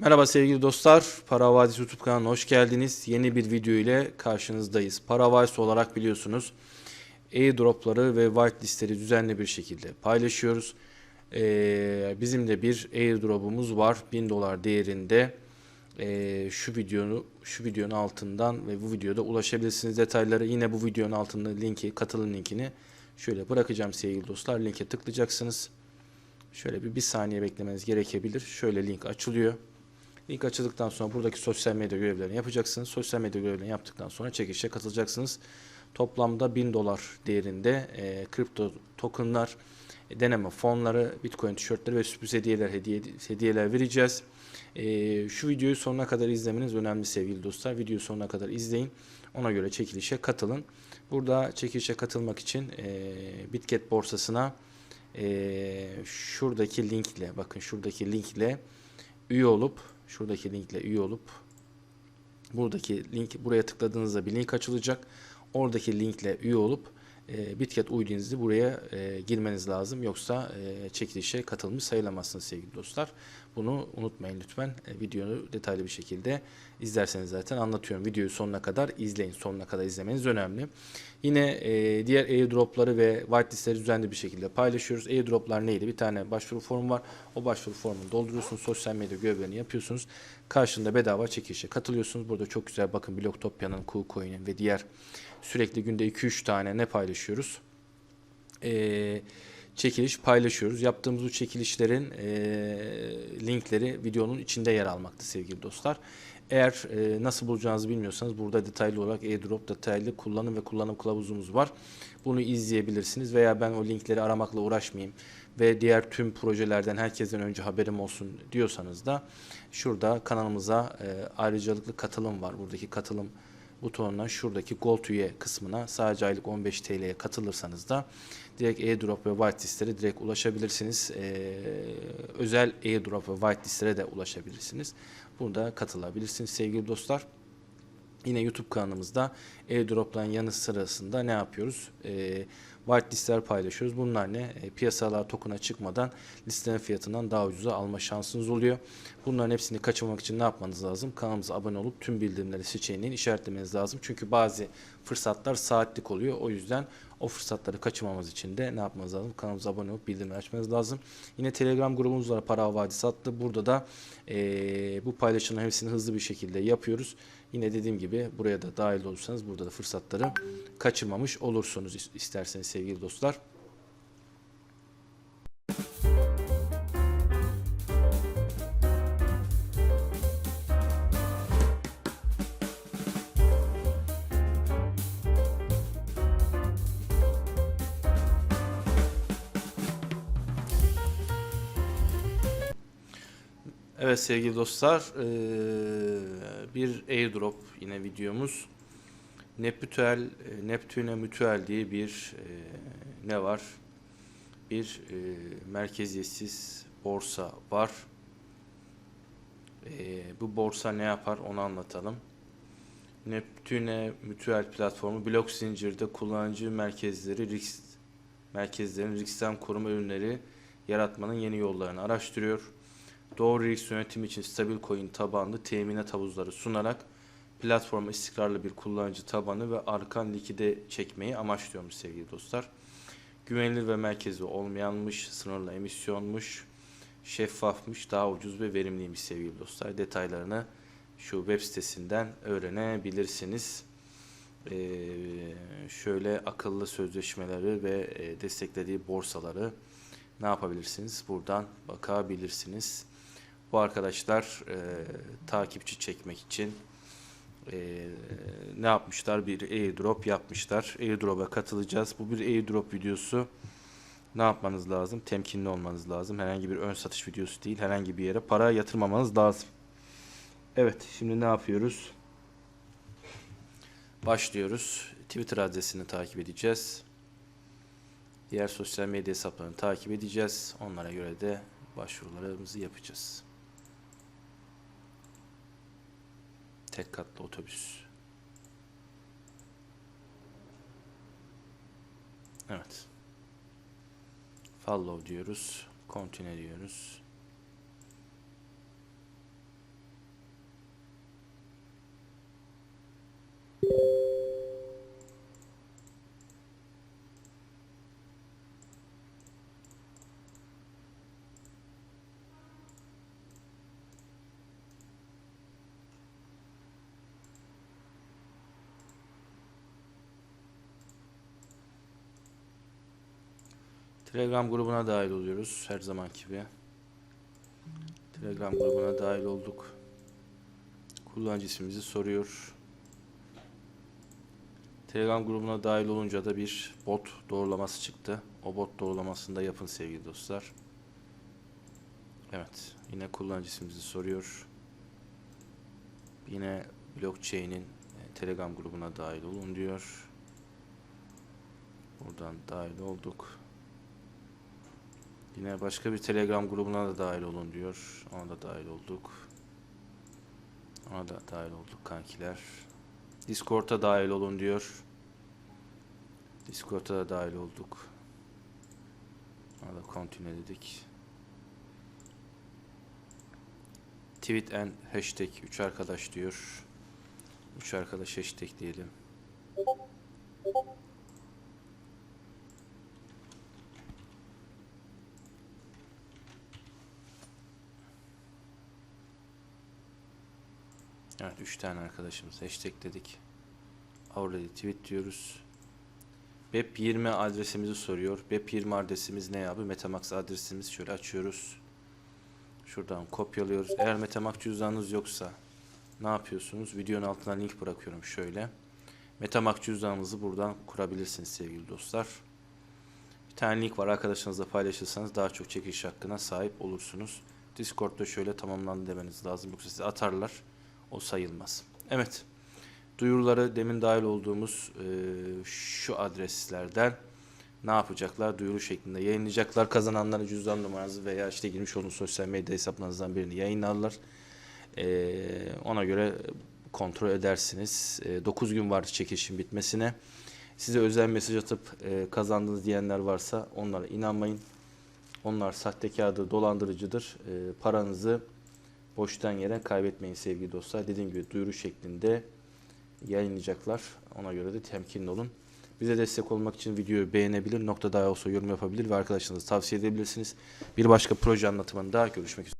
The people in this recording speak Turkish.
Merhaba sevgili dostlar. Para Vadisi YouTube kanalına hoş geldiniz. Yeni bir video ile karşınızdayız. Para Vadisi olarak biliyorsunuz airdropları ve whitelistleri düzenli bir şekilde paylaşıyoruz. Ee, bizim de bir airdrop'umuz var. 1000 dolar değerinde. Ee, şu videonu şu videonun altından ve bu videoda ulaşabilirsiniz detayları. Yine bu videonun altında linki, katılım linkini şöyle bırakacağım sevgili dostlar. Linke tıklayacaksınız. Şöyle bir, bir saniye beklemeniz gerekebilir. Şöyle link açılıyor. Link açıldıktan sonra buradaki sosyal medya görevlerini yapacaksınız. Sosyal medya görevlerini yaptıktan sonra çekişe katılacaksınız. Toplamda 1000 dolar değerinde e, kripto tokenlar, e, deneme fonları, bitcoin tişörtleri ve sürpriz hediyeler hediye, hediyeler vereceğiz. E, şu videoyu sonuna kadar izlemeniz önemli sevgili dostlar. Videoyu sonuna kadar izleyin. Ona göre çekilişe katılın. Burada çekilişe katılmak için e, Bitget borsasına e, şuradaki linkle bakın şuradaki linkle üye olup şuradaki linkle üye olup buradaki link buraya tıkladığınızda bir link açılacak. Oradaki linkle üye olup e, Bitget UID'nizi buraya e, girmeniz lazım. Yoksa e, çekilişe katılmış sayılamazsınız sevgili dostlar. Bunu unutmayın lütfen. E, videoyu detaylı bir şekilde izlerseniz zaten anlatıyorum. Videoyu sonuna kadar izleyin. Sonuna kadar izlemeniz önemli. Yine e, diğer airdropları ve whitelistleri düzenli bir şekilde paylaşıyoruz. Airdroplar neydi? Bir tane başvuru formu var. O başvuru formunu dolduruyorsunuz. Sosyal medya görevlerini yapıyorsunuz. Karşında bedava çekilişe katılıyorsunuz. Burada çok güzel bakın Bloktopya'nın, KuCoin'in ve diğer sürekli günde 2-3 tane ne paylaşıyoruz? Eee çekiliş paylaşıyoruz. Yaptığımız bu çekilişlerin e, linkleri videonun içinde yer almakta sevgili dostlar. Eğer e, nasıl bulacağınızı bilmiyorsanız burada detaylı olarak airdrop detaylı kullanım ve kullanım kılavuzumuz var. Bunu izleyebilirsiniz veya ben o linkleri aramakla uğraşmayayım ve diğer tüm projelerden herkesten önce haberim olsun diyorsanız da şurada kanalımıza e, ayrıcalıklı katılım var. Buradaki katılım butonundan şuradaki Gold üye kısmına sadece aylık 15 TL'ye katılırsanız da direkt airdrop ve whitelistlere direkt ulaşabilirsiniz. Ee, özel airdrop ve whitelistlere de ulaşabilirsiniz. Burada katılabilirsiniz sevgili dostlar. Yine YouTube kanalımızda airdrop'ların yanı sırasında ne yapıyoruz? Ee, whitelistler paylaşıyoruz. Bunlar ne? E, piyasalar token'a çıkmadan listenin fiyatından daha ucuza alma şansınız oluyor. Bunların hepsini kaçırmamak için ne yapmanız lazım? Kanalımıza abone olup tüm bildirimleri seçeneğini işaretlemeniz lazım. Çünkü bazı fırsatlar saatlik oluyor. O yüzden o fırsatları kaçırmamamız için de ne yapmanız lazım? Kanalımıza abone olup bildirimleri açmanız lazım. Yine Telegram grubumuz var Para Vadisi adlı. Burada da e, bu paylaşımların hepsini hızlı bir şekilde yapıyoruz. Yine dediğim gibi buraya da dahil olursanız burada da fırsatları kaçırmamış olursunuz isterseniz sevgili dostlar. Evet sevgili dostlar bir airdrop yine videomuz. Neptüel, Neptüne Mütüel diye bir ne var? Bir merkeziyetsiz borsa var. Bu borsa ne yapar onu anlatalım. Neptüne Mütüel platformu blok zincirde kullanıcı merkezleri risk merkezlerin riskten koruma ürünleri yaratmanın yeni yollarını araştırıyor doğru risk yönetimi için stabil coin tabanlı teminat havuzları sunarak platforma istikrarlı bir kullanıcı tabanı ve arkan likide çekmeyi amaçlıyormuş sevgili dostlar. Güvenilir ve merkezi olmayanmış, sınırlı emisyonmuş, şeffafmış, daha ucuz ve verimliymiş sevgili dostlar. Detaylarını şu web sitesinden öğrenebilirsiniz. Ee, şöyle akıllı sözleşmeleri ve e, desteklediği borsaları ne yapabilirsiniz? Buradan bakabilirsiniz. Bu arkadaşlar e, takipçi çekmek için e, ne yapmışlar? Bir airdrop yapmışlar. Airdrop'a katılacağız. Bu bir airdrop videosu. Ne yapmanız lazım? Temkinli olmanız lazım. Herhangi bir ön satış videosu değil. Herhangi bir yere para yatırmamanız lazım. Evet. Şimdi ne yapıyoruz? Başlıyoruz. Twitter adresini takip edeceğiz. Diğer sosyal medya hesaplarını takip edeceğiz. Onlara göre de başvurularımızı yapacağız. Tek katlı otobüs. Evet. Follow diyoruz. Continue diyoruz. Thank you. Telegram grubuna dahil oluyoruz her zamanki gibi. Telegram grubuna dahil olduk. Kullanıcı ismimizi soruyor. Telegram grubuna dahil olunca da bir bot doğrulaması çıktı. O bot doğrulamasını da yapın sevgili dostlar. Evet, yine kullanıcı ismimizi soruyor. Yine blockchain'in e, Telegram grubuna dahil olun diyor. Buradan dahil olduk. Yine başka bir Telegram grubuna da dahil olun diyor. Ona da dahil olduk. Ona da dahil olduk kankiler. Discord'a dahil olun diyor. Discord'a da dahil olduk. Ona da continue dedik. Tweet and hashtag 3 arkadaş diyor. 3 arkadaş hashtag diyelim. Evet 3 tane arkadaşımız hashtag dedik. Already tweet diyoruz. BEP20 adresimizi soruyor. BEP20 adresimiz ne abi? Metamax adresimiz şöyle açıyoruz. Şuradan kopyalıyoruz. Eğer Metamax cüzdanınız yoksa ne yapıyorsunuz? Videonun altına link bırakıyorum şöyle. Metamax cüzdanınızı buradan kurabilirsiniz sevgili dostlar. Bir tane link var arkadaşlarınızla paylaşırsanız daha çok çekiş hakkına sahip olursunuz. Discord'da şöyle tamamlandı demeniz lazım. Yoksa size atarlar. O sayılmaz. Evet. Duyuruları demin dahil olduğumuz e, şu adreslerden ne yapacaklar? Duyuru şeklinde yayınlayacaklar. Kazananların cüzdan numaranızı veya işte girmiş olduğunuz sosyal medya hesaplarınızdan birini yayınlarlar. E, ona göre kontrol edersiniz. E, 9 gün var çekişin bitmesine. Size özel mesaj atıp e, kazandınız diyenler varsa onlara inanmayın. Onlar sahtekardır, dolandırıcıdır. E, paranızı boştan yere kaybetmeyin sevgili dostlar. Dediğim gibi duyuru şeklinde yayınlayacaklar. Ona göre de temkinli olun. Bize destek olmak için videoyu beğenebilir, nokta daha olsa yorum yapabilir ve arkadaşlarınıza tavsiye edebilirsiniz. Bir başka proje anlatımında görüşmek üzere.